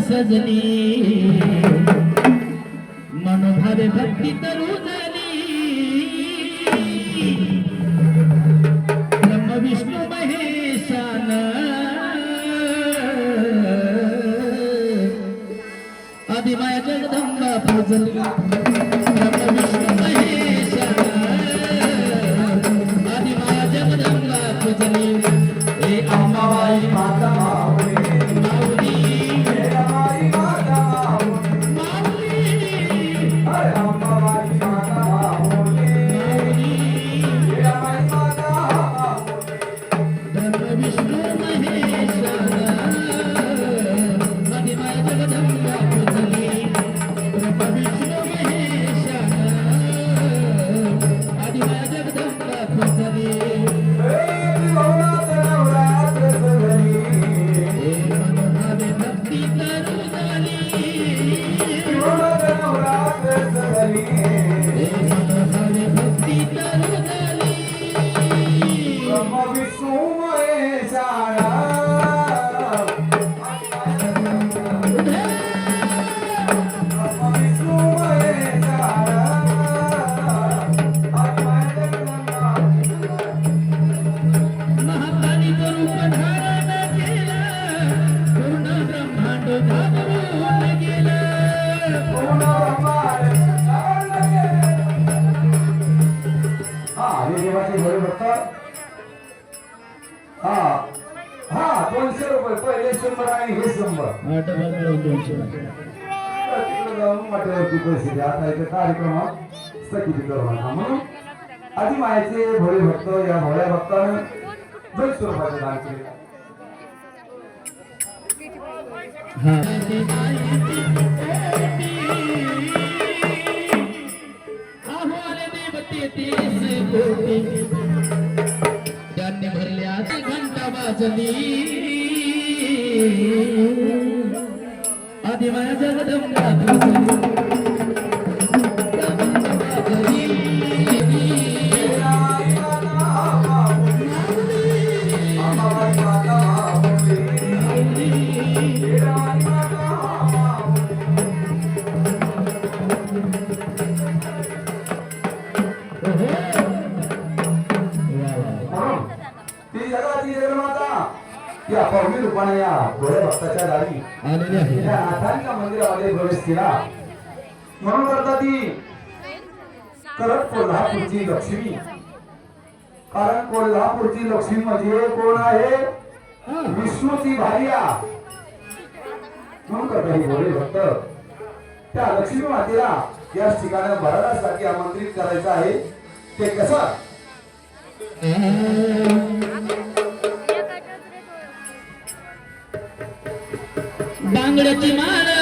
सजनी। मनोभावे भक्ती तरुण देवाचे भोळे भक्त हा. हा दोनशे रुपये. पहिले शंभर आणि हे शंभर. आठ बाजू दोनशे तिकडे जाऊन वाटेवरती पैसे आता इथे कार्यक्रमात स्थगिती करू म्हणून आधी मायाचे भोळे भक्त या भोळ्या भक्तानं दोनशे स्वरूपाचे दान केले तीस कोटी त्यांनी भरल्या ती घंटा वाजली आधी माझ्या जगदंबा वाजली. केला म्हणून करता ती करत कोल्हापूरची लक्ष्मी. कारण कोल्हापूरची लक्ष्मी म्हणजे कोण आहे? विष्णूची भार्या. म्हणून करता ही बोले भक्त. त्या लक्ष्मी मातेला या ठिकाणी भरण्यासाठी आमंत्रित करायचं आहे. ते कसं? बांगड्याची माळ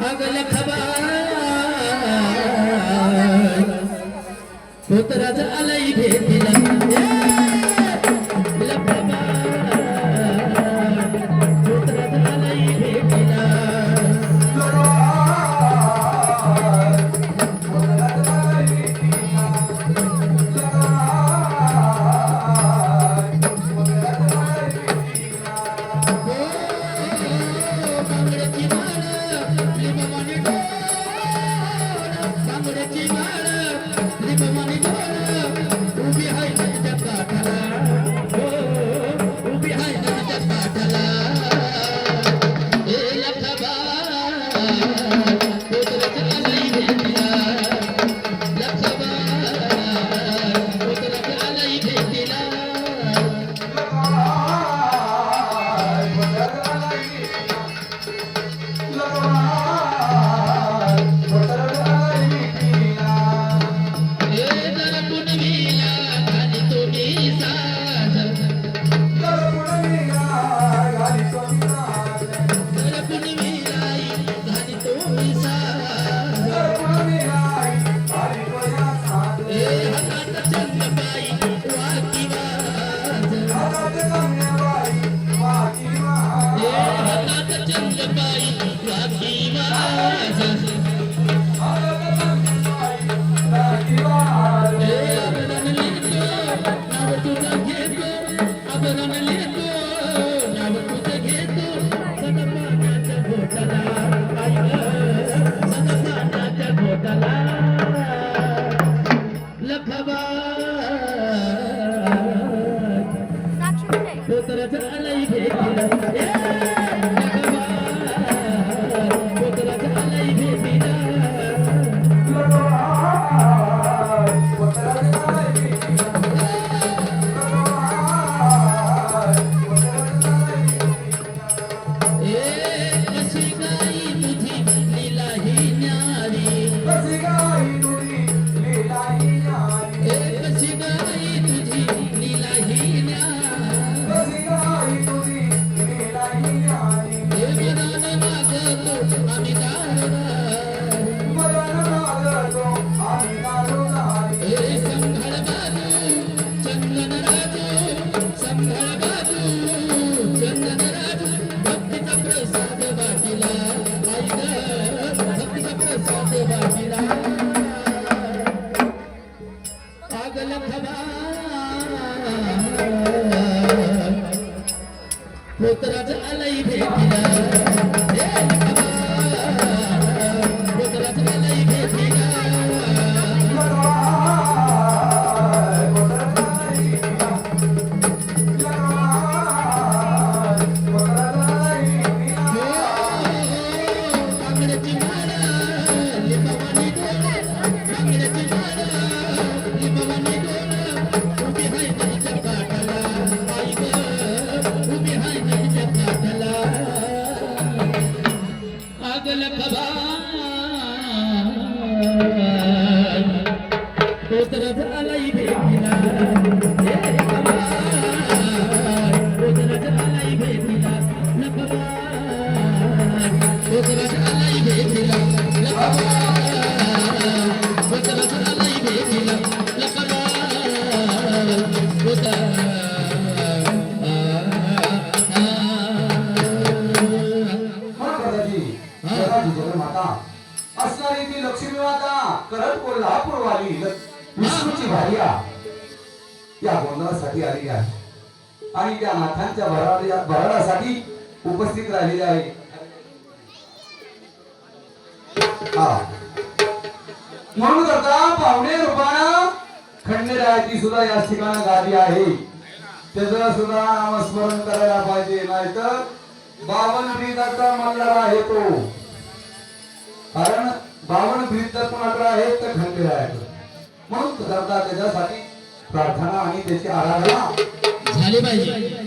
পাগল খাবার। পুতরাজ আলাই ভেদি पागल खबा पोतराज आलई भेटीला। करत वाली विष्णूची भार्या या गोंधळासाठी आलेली आहे. आणि त्या नाथांच्या भराडा भराडासाठी उपस्थित राहिलेली आहे. म्हणून आता पाहुणे रूपानं खंडेरायाची सुद्धा या ठिकाणी गादी आहे. त्याच सुद्धा नामस्मरण करायला पाहिजे नाहीतर बावन ब्रीदाचा मल्हार आहे तो. कारण बावन ब्रीद जर कोणाकडे आहे तर खंडेरायाकडे म्हणून करता त्याच्यासाठी प्रार्थना आणि त्याची आराधना झाले पाहिजे.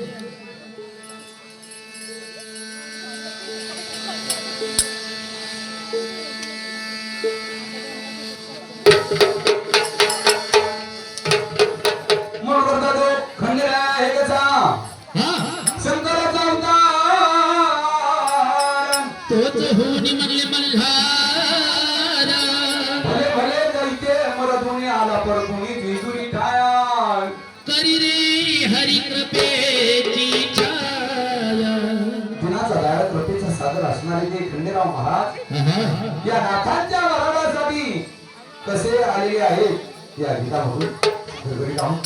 म्हणून करता तो खंडेराय आहे कसा हा? शंकराचा अवतार. तोच म्हणले ते खंडेराव महाराज. या नाथांच्या वराडासाठी कसे आलेले आहेत या घरगरी राहून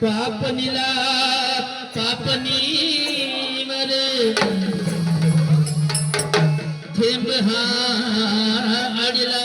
पापनीला पापनीवर थेंब हा अडला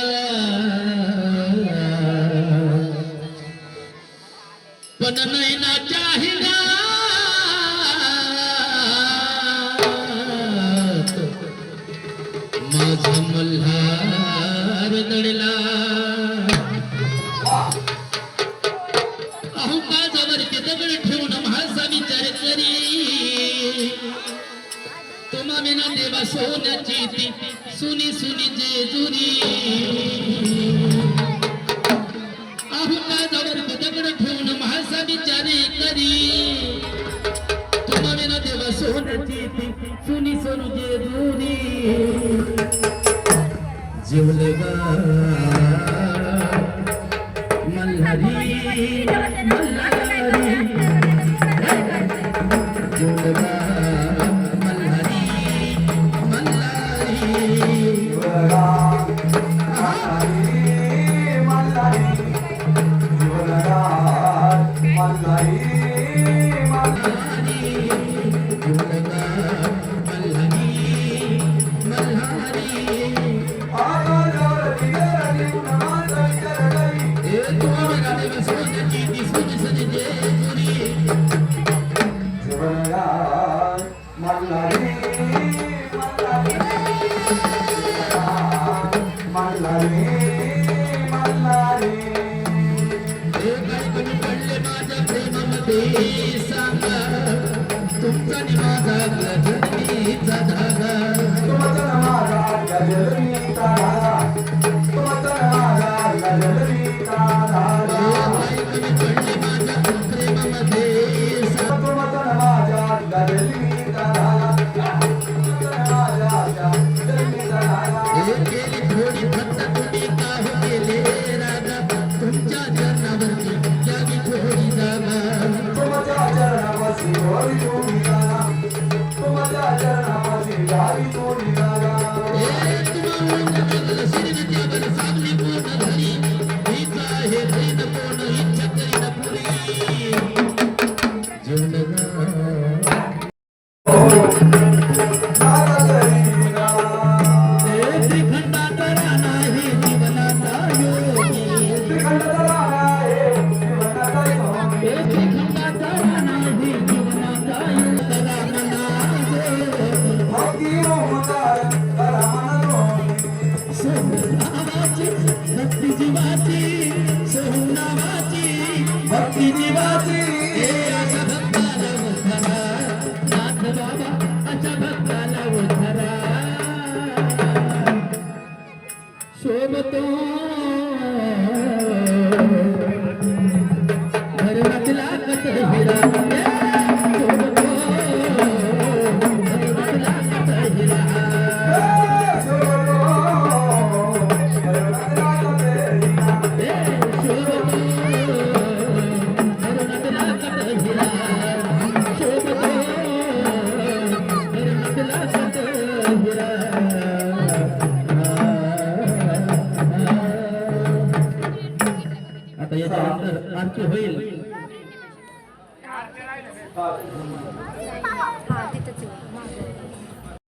सोन्याची ती सुनी जेजुरी अहंकारावरती दगड ठेवून म्हाळसा विचारे करी तुम्हा विना देवा सोन्याची ती सुनी सुनी जेजुरी जेवले गा मल्हारी मल्हारी तुमचा निवाजा गजनीचा धागा तुमचा माझा गजनीचा Thank you.